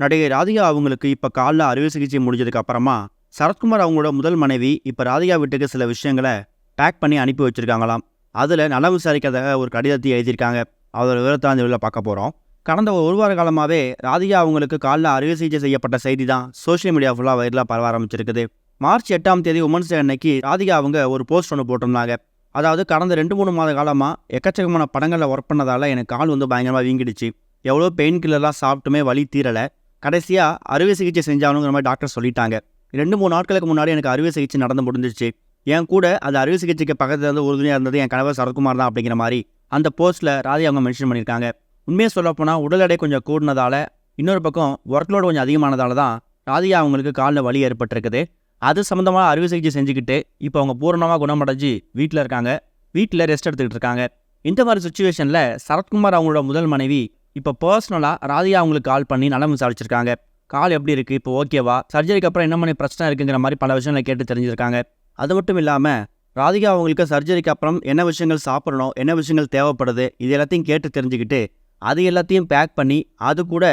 நடிகை ராதிகா அவங்களுக்கு இப்போ காலில் அறுவை சிகிச்சை முடிஞ்சதுக்கு அப்புறமா சரத்குமார் அவங்களோட முதல் மனைவி இப்போ ராதிகா வீட்டுக்கு சில விஷயங்களை பேக் பண்ணி அனுப்பி வச்சுருக்காங்களாம். அதில் நலம் விசாரிக்கிறதாக ஒரு கடிதத்தை எழுதியிருக்காங்க. அதோட விவரத்தை அந்த பார்க்க போகிறோம் கடந்த ஒரு ஒரு வார காலமாகவே ராதிகா அவங்களுக்கு காலில் அறுவை சிகிச்சை செய்யப்பட்ட செய்தி தான் சோஷியல் மீடியா ஃபுல்லாக வைரலாக பரவ ஆரம்பிச்சிருக்குது. மார்ச் எட்டாம் தேதி உமன்ஸ் டே அன்னைக்கு ராதிகா அவங்க ஒரு போஸ்ட் ஒன்று போட்டிருந்தாங்க. அதாவது கடந்த ரெண்டு மூணு மாத காலமாக எக்கச்சக்கமான படங்களில் ஒர்க் பண்ணதால் எனக்கு கால் வந்து பயங்கரமாக வீங்கிடுச்சு. எவ்வளோ பெயின் கில்லர்லாம் சாப்பிட்டுமே வலி தீரலை. கடைசியாக அறுவை சிகிச்சை செஞ்சாலுங்கிற மாதிரி டாக்டர் சொல்லிட்டாங்க. ரெண்டு மூணு நாட்களுக்கு முன்னாடி எனக்கு அறுவை சிகிச்சை நடந்து முடிஞ்சிருச்சு. என் கூட அது அறுவை சிகிச்சைக்கு பக்கத்தில் இருந்து உறுதுணையாக இருந்தது என் கணவர் சரத்குமார் தான் அப்படிங்கிற மாதிரி அந்த போஸ்ட்டில் ராதி அவங்க மென்ஷன் பண்ணியிருக்காங்க. உண்மையை சொல்லப்போனால் உடல் எடை கொஞ்சம் கூடினதால இன்னொரு பக்கம் ஒர்க் லோடு கொஞ்சம் அதிகமானதால தான் ராதியா அவங்களுக்கு காலில் வலி ஏற்பட்டிருக்குது. அது சம்மந்தமாக அறுவை சிகிச்சை செஞ்சுக்கிட்டு இப்போ அவங்க பூரணமாக குணமடைஞ்சு வீட்டில் இருக்காங்க. வீட்டில் ரெஸ்ட் எடுத்துக்கிட்டு இருக்காங்க. இந்த மாதிரி சுச்சுவேஷனில் சரத்குமார் அவங்களோட முதல் மனைவி இப்போ பர்சனலாக ராதிகா அவங்களுக்கு கால் பண்ணி நலம் விசாரிச்சிருக்காங்க. கால் எப்படி இருக்குது இப்போ ஓகேவா சர்ஜரிக்கு அப்புறம் என்ன மாதிரி பிரச்சனை இருக்குங்கிற மாதிரி பல விஷயங்களை கேட்டு தெரிஞ்சிருக்காங்க. அது மட்டும் இல்லாமல் ராதிகா அவங்களுக்கு சர்ஜரிக்கு அப்புறம் என்ன விஷயங்கள் சாப்பிடணும் என்ன விஷயங்கள் தேவைப்படுது இது எல்லாத்தையும் கேட்டு தெரிஞ்சுக்கிட்டு அது எல்லாத்தையும் பேக் பண்ணி அது கூட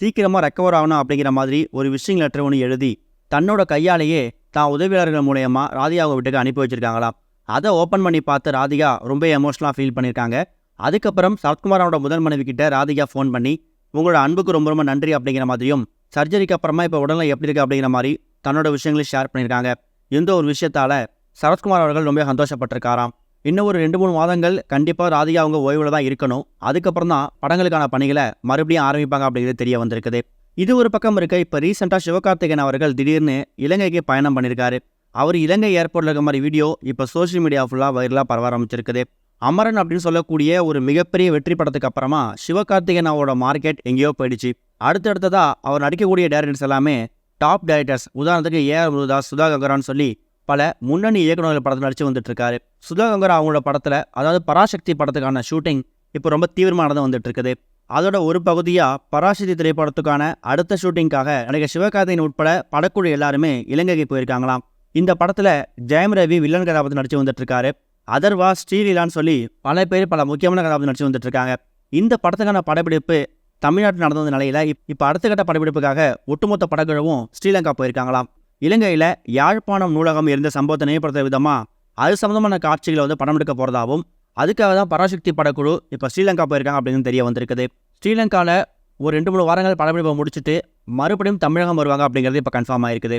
சீக்கிரமாக ரெக்கவர் ஆகணும் அப்படிங்கிற மாதிரி ஒரு விஷயம் லெட்டர் ஒன்று எழுதி தன்னோட கையாலேயே தான் உதவியாளர்கள் மூலயமா ராதிகாவை வீட்டுக்கு அனுப்பி வச்சுருக்காங்களாம். அதை ஓப்பன் பண்ணி பார்த்து ராதிகா ரொம்ப எமோஷனலாக ஃபீல் பண்ணியிருக்காங்க அதுக்கப்புறம் சரத்குமாரோட முதல் மனைவி கிட்ட ராதிகா ஃபோன் பண்ணி உங்களோட அன்புக்கு ரொம்ப ரொம்ப நன்றி அப்படிங்கிற மாதிரியும் சர்ஜரிக்கு அப்புறமா இப்போ உடல்நிலை எப்படி இருக்கு? அப்படிங்கிற மாதிரி தன்னோட விஷயங்களையும் ஷேர் பண்ணியிருக்காங்க. எந்த ஒரு விஷயத்தால சரத்குமார் அவர்கள் ரொம்ப சந்தோஷப்பட்டிருக்காராம். இன்னும் ஒரு ரெண்டு மூணு மாதங்கள் கண்டிப்பாக ராதிகா அவங்க ஓய்வில் தான் இருக்கணும். அதுக்கப்புறம் தான் படங்களுக்கான பணிகளை மறுபடியும் ஆரம்பிப்பாங்க அப்படிங்கிறது தெரிய வந்திருக்குது. இது ஒரு பக்கம் இருக்க. இப்போ ரீசெண்டாக சிவகார்த்திகேயன் அவர்கள் திடீர்னு இலங்கைக்கு பயணம் பண்ணியிருக்காரு. அவர் இலங்கை ஏர்போர்ட்டில் இருக்க மாதிரி வீடியோ இப்போ சோஷியல் மீடியா ஃபுல்லாக வைரலாக பரவ ஆரம்பிச்சிருக்குது. அமரன் அப்படின்னு சொல்லக்கூடிய ஒரு மிகப்பெரிய வெற்றி படத்துக்கு அப்புறமா சிவகார்த்திகேயன் அவரோட மார்க்கெட் எங்கேயோ போயிடுச்சு. அடுத்தடுத்ததாக அவர் நடிக்கக்கூடிய டேரக்டர்ஸ் எல்லாமே டாப் டேரக்டர்ஸ் உதாரணத்துக்கு ஏ ஆர் முருதாஸ் சுதா கங்கரான்னு சொல்லி பல முன்னணி இயக்குநர்கள் படத்தில் நடிச்சு வந்துட்டுருக்காரு. சுதா கங்கரா அவங்களோட படத்தில் அதாவது பராசக்தி படத்துக்கான ஷூட்டிங் இப்போ ரொம்ப தீவிரமானது வந்துட்டு அதோட ஒரு பகுதியாக பராசக்தி திரைப்படத்துக்கான அடுத்த ஷூட்டிங்காக நடிகர் சிவகார்த்திகேயன் உட்பட படக்குழு எல்லாருமே இலங்கைக்கு போயிருக்காங்களாம். இந்த படத்தில் ஜெயம் ரவி வில்லன் கதாபாத்திரம் நடிச்சு வந்துட்டுருக்காரு. அதர்வா ஸ்ரீலீலான்னு சொல்லி பல பேர் பல முக்கியமான கதாபாத்திரம் நடிச்சு வந்துட்டு இருக்காங்க இந்த படத்துக்கான படப்பிடிப்பு தமிழ்நாட்டில் நடந்த வந்த நிலையில் இப்போ அடுத்த கட்ட படப்பிடிப்புக்காக ஒட்டுமொத்த படக்குழுவும் ஸ்ரீலங்கா போயிருக்காங்களாம். இலங்கையில் யாழ்ப்பாணம் நூலகம் இருந்த சம்பவத்தை நினைவுபடுத்த விதமாக அது சம்மந்தமான காட்சிகளை வந்து படம் எடுக்க போகிறதாகவும் அதுக்காக தான் பராசக்தி படக்குழு இப்போ ஸ்ரீலங்கா போயிருக்காங்க அப்படின்னு தெரிய வந்திருக்குது. ஸ்ரீலங்காவில் ஒரு ரெண்டு மூணு வாரங்கள் படப்பிடிப்பை முடிச்சுட்டு மறுபடியும் தமிழகம் வருவாங்க அப்படிங்கிறது இப்போ கன்ஃபார்ம் ஆயிருக்குது.